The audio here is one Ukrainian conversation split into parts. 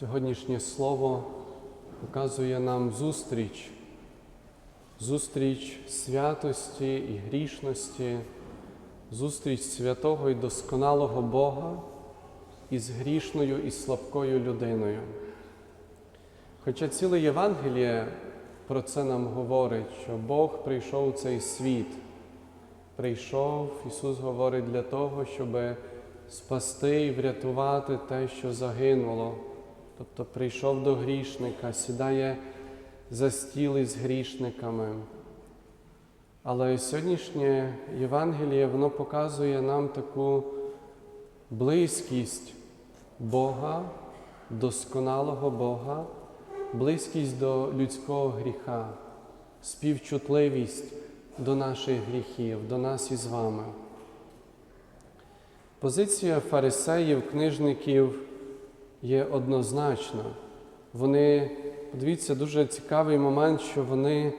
Сьогоднішнє слово показує нам зустріч, зустріч святості і грішності, зустріч святого і досконалого Бога із грішною і слабкою людиною. Хоча ціле Євангеліє про це нам говорить, що Бог прийшов у цей світ, прийшов, Ісус говорить для того, щоб спасти і врятувати те, що загинуло. Тобто прийшов до грішника, сідає за стіл із грішниками. Але сьогоднішнє Євангеліє воно показує нам таку близькість Бога, досконалого Бога, близькість до людського гріха, співчутливість до наших гріхів, до нас із вами. Позиція фарисеїв, книжників є однозначна. Вони, подивіться, дуже цікавий момент, що вони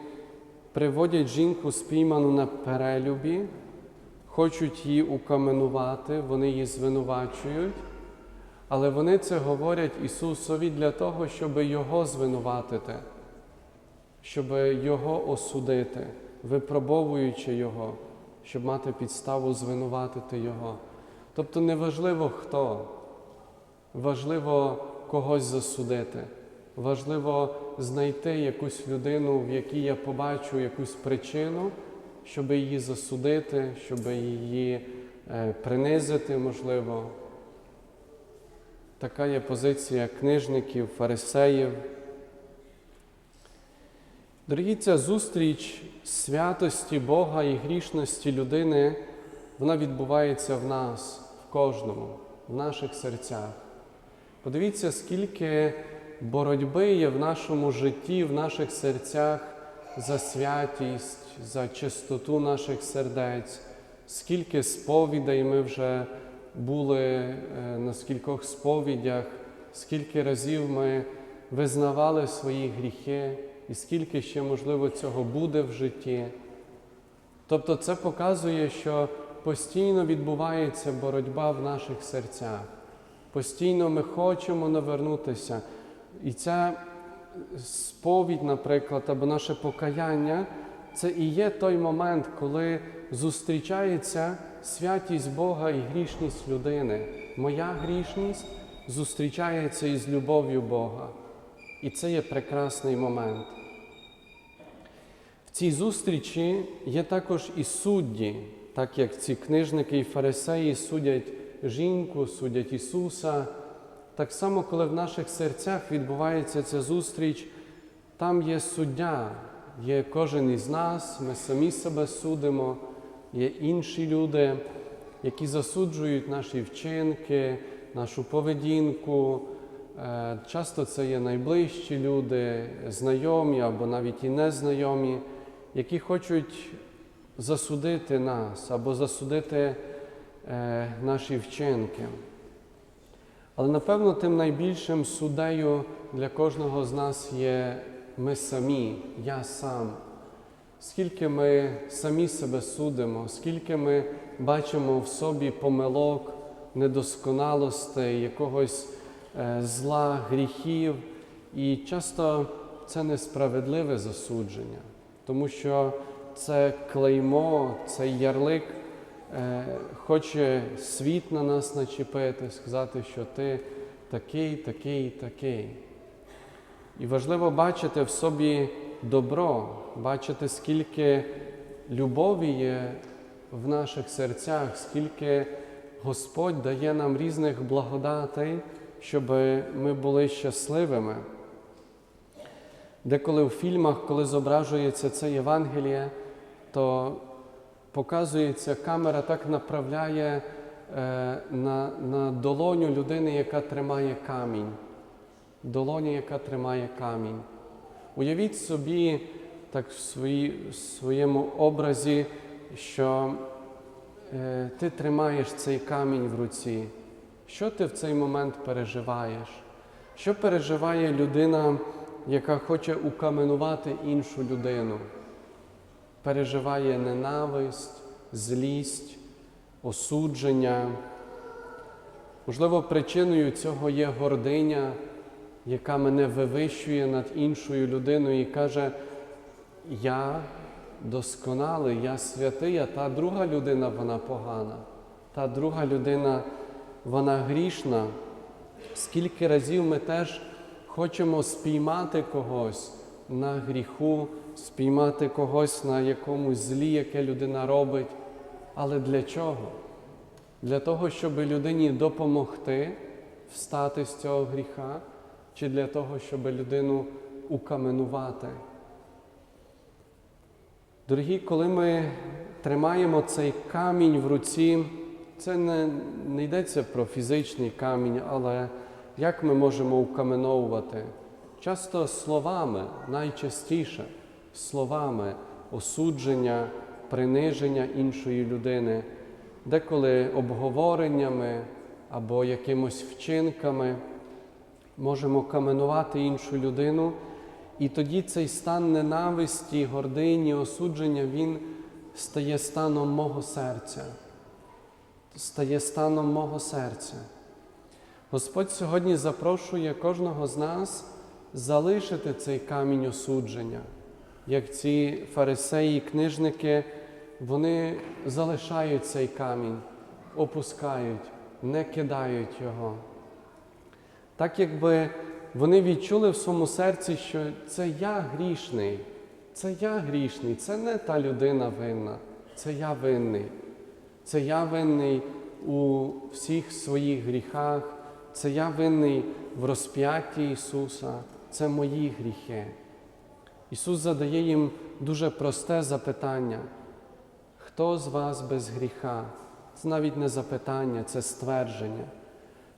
приводять жінку спійману на перелюбі, хочуть її укаменувати, вони її звинувачують, але вони це говорять Ісусові для того, щоб Його звинуватити, щоб Його осудити, випробовуючи Його, щоб мати підставу звинуватити Його. Тобто неважливо хто, важливо когось засудити, важливо знайти якусь людину, в якій я побачу якусь причину, щоб її засудити, щоб її е, принизити, можливо. Така є позиція книжників, фарисеїв. Дорогі, ця зустріч святості Бога і грішності людини, вона відбувається в нас, в кожному, в наших серцях. Подивіться, скільки боротьби є в нашому житті, в наших серцях за святість, за чистоту наших сердець, скільки сповідей ми вже були е, на скількох сповідях, скільки разів ми визнавали свої гріхи, і скільки ще, можливо, цього буде в житті. Тобто це показує, що постійно відбувається боротьба в наших серцях. Постійно ми хочемо навернутися. І ця сповідь, наприклад, або наше покаяння це і є той момент, коли зустрічається святість Бога і грішність людини. Моя грішність зустрічається із любов'ю Бога. І це є прекрасний момент. В цій зустрічі є також і судді, так як ці книжники і фарисеї судять жінку, судять Ісуса. Так само, коли в наших серцях відбувається ця зустріч, там є суддя, є кожен із нас, ми самі себе судимо, є інші люди, які засуджують наші вчинки, нашу поведінку. Е, Часто це є найближчі люди, знайомі або навіть і незнайомі, які хочуть засудити нас або засудити наші вчинки. Але напевно тим найбільшим суддею для кожного з нас є ми самі, я сам. Скільки ми самі себе судимо, скільки ми бачимо в собі помилок, недосконалостей, якогось е, зла, гріхів, і часто це несправедливе засудження, тому що це клеймо, цей ярлик е, хоче світ на нас начепити, сказати, що ти такий, такий, такий. І важливо бачити в собі добро, бачити, скільки любові є в наших серцях, скільки Господь дає нам різних благодатей, щоб ми були щасливими. Деколи в фільмах, коли зображується це Євангеліє, то показується, камера так направляє е, на, на долоню людини, яка тримає камінь. Долоня, яка тримає камінь. Уявіть собі так в свої, в своєму образі, що е, ти тримаєш цей камінь в руці. Що ти в цей момент переживаєш? Що переживає людина, яка хоче укаменувати іншу людину? Переживає ненависть, злість, осудження. Можливо, причиною цього є гординя, яка мене вивищує над іншою людиною і каже, я досконалий, я святий, а та друга людина вона погана, та друга людина вона грішна. Скільки разів ми теж хочемо спіймати когось на гріху, спіймати когось на якомусь злі, яке людина робить. Але для чого? Для того, щоб людині допомогти встати з цього гріха, чи для того, щоб людину укаменувати. Дорогі, коли ми тримаємо цей камінь в руці, це не, не йдеться про фізичний камінь, але як ми можемо укаменовувати? Часто словами, найчастіше словами осудження, приниження іншої людини, деколи обговореннями або якимось вчинками можемо каменувати іншу людину, і тоді цей стан ненависті, гордині, осудження, він стає станом мого серця, стає станом мого серця. Господь сьогодні запрошує кожного з нас залишити цей камінь осудження, як ці фарисеї, книжники, вони залишають цей камінь, опускають, не кидають його. Так якби вони відчули в своєму серці, що це я грішний, це я грішний, це не та людина винна, це я винний. Це я винний у всіх своїх гріхах, це я винний в розп'ятті Ісуса, це мої гріхи. Ісус задає їм дуже просте запитання. Хто з вас без гріха? Це навіть не запитання, це ствердження.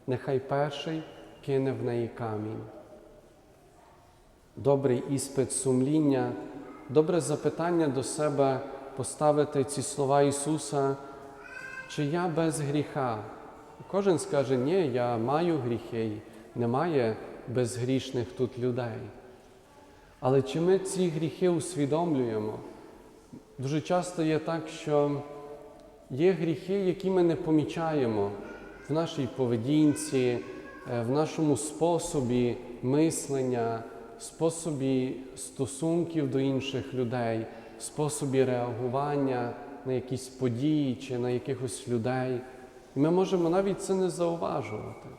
Нехай перший кине в неї камінь. Добрий іспит сумління, добре запитання до себе поставити ці слова Ісуса, чи я без гріха? Кожен скаже, ні, я маю гріхи, немає безгрішних тут людей. Але чи ми ці гріхи усвідомлюємо? Дуже часто є так, що є гріхи, які ми не помічаємо в нашій поведінці, е, в нашому способі мислення, способі стосунків до інших людей, способі реагування на якісь події чи на якихось людей. І ми можемо навіть це не зауважувати.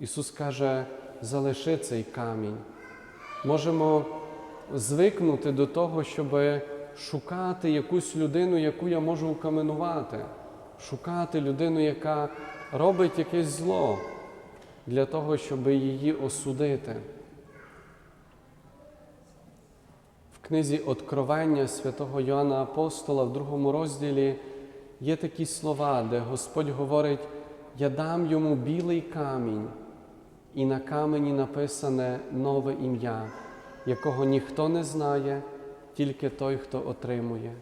Ісус каже, залиши цей камінь. Можемо звикнути до того, щоб шукати якусь людину, яку я можу укаменувати, шукати людину, яка робить якесь зло для того, щоб її осудити. В книзі Откровення святого Йоанна Апостола в другому розділі є такі слова, де Господь говорить: Я дам йому білий камінь, і на камені написане нове ім'я, якого ніхто не знає, тільки той, хто отримує.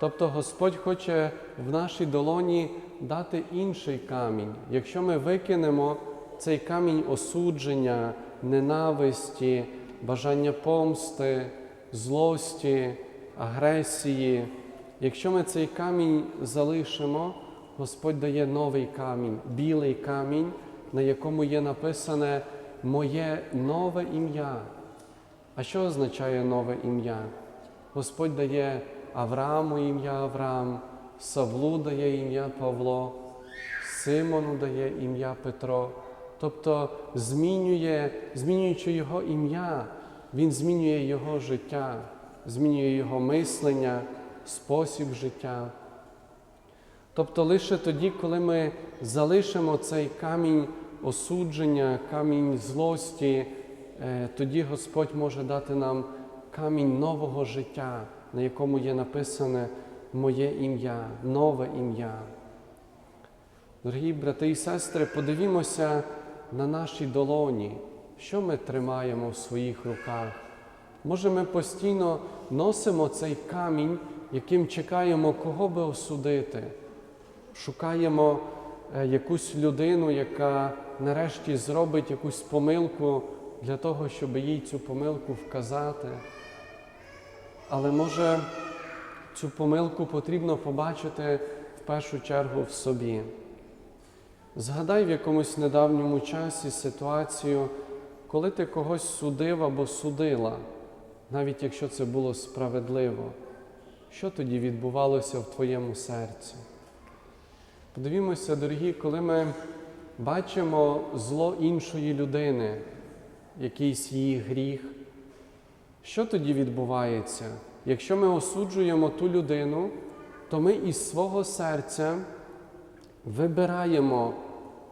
Тобто Господь хоче в нашій долоні дати інший камінь. Якщо ми викинемо цей камінь осудження, ненависті, бажання помсти, злості, агресії, якщо ми цей камінь залишимо, Господь дає новий камінь, білий камінь, на якому є написане Моє нове ім'я. А що означає нове ім'я? Господь дає Аврааму ім'я Авраам, Савлу дає ім'я Павло, Симону дає ім'я Петро. Тобто змінює, змінюючи його ім'я, він змінює його життя, змінює його мислення, спосіб життя. Тобто лише тоді, коли ми залишимо цей камінь осудження, камінь злості, е, тоді Господь може дати нам камінь нового життя, на якому є написане Моє ім'я, нове ім'я. Дорогі брати і сестри, подивімося на нашій долоні, що ми тримаємо в своїх руках. Може, ми постійно носимо цей камінь, яким чекаємо, кого би осудити. Шукаємо е, якусь людину, яка нарешті зробить якусь помилку для того, щоб їй цю помилку вказати. Але може цю помилку потрібно побачити в першу чергу в собі. Згадай в якомусь недавньому часі ситуацію, коли ти когось судив або судила, навіть якщо це було справедливо, що тоді відбувалося в твоєму серці? Подивімося, дорогі, коли ми бачимо зло іншої людини, якийсь її гріх, що тоді відбувається? Якщо ми осуджуємо ту людину, то ми із свого серця вибираємо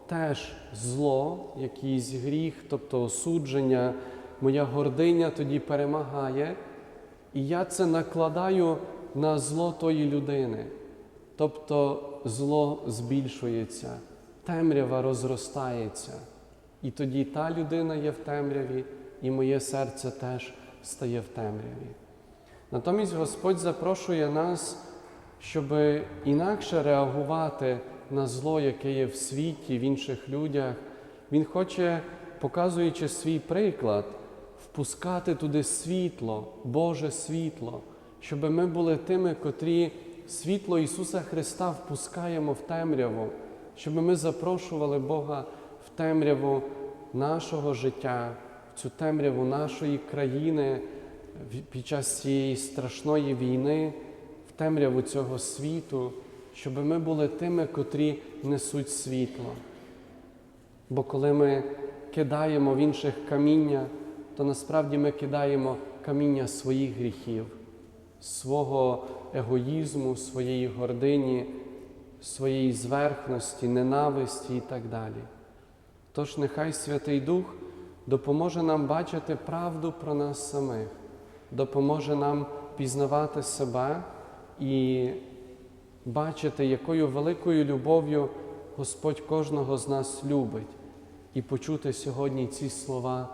теж зло, якийсь гріх, тобто осудження, моя гординя тоді перемагає, і я це накладаю на зло тої людини. Тобто зло збільшується, темрява розростається. І тоді та людина є в темряві, і моє серце теж стає в темряві. Натомість Господь запрошує нас, щоб інакше реагувати на зло, яке є в світі, в інших людях. Він хоче, показуючи свій приклад, впускати туди світло, Боже світло, щоб ми були тими, котрі світло Ісуса Христа впускаємо в темряву, щоб ми запрошували Бога в темряву нашого життя, в цю темряву нашої країни під час цієї страшної війни, в темряву цього світу, щоб ми були тими, котрі несуть світло. Бо коли ми кидаємо в інших каміння, то насправді ми кидаємо каміння своїх гріхів, свого егоїзму, своєї гордині, своєї зверхності, ненависті і так далі. Тож нехай Святий Дух допоможе нам бачити правду про нас самих, допоможе нам пізнавати себе і бачити, якою великою любов'ю Господь кожного з нас любить, і почути сьогодні ці слова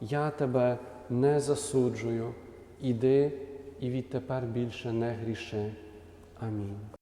Я тебе не засуджую, іди і відтепер більше не гріши. Амінь.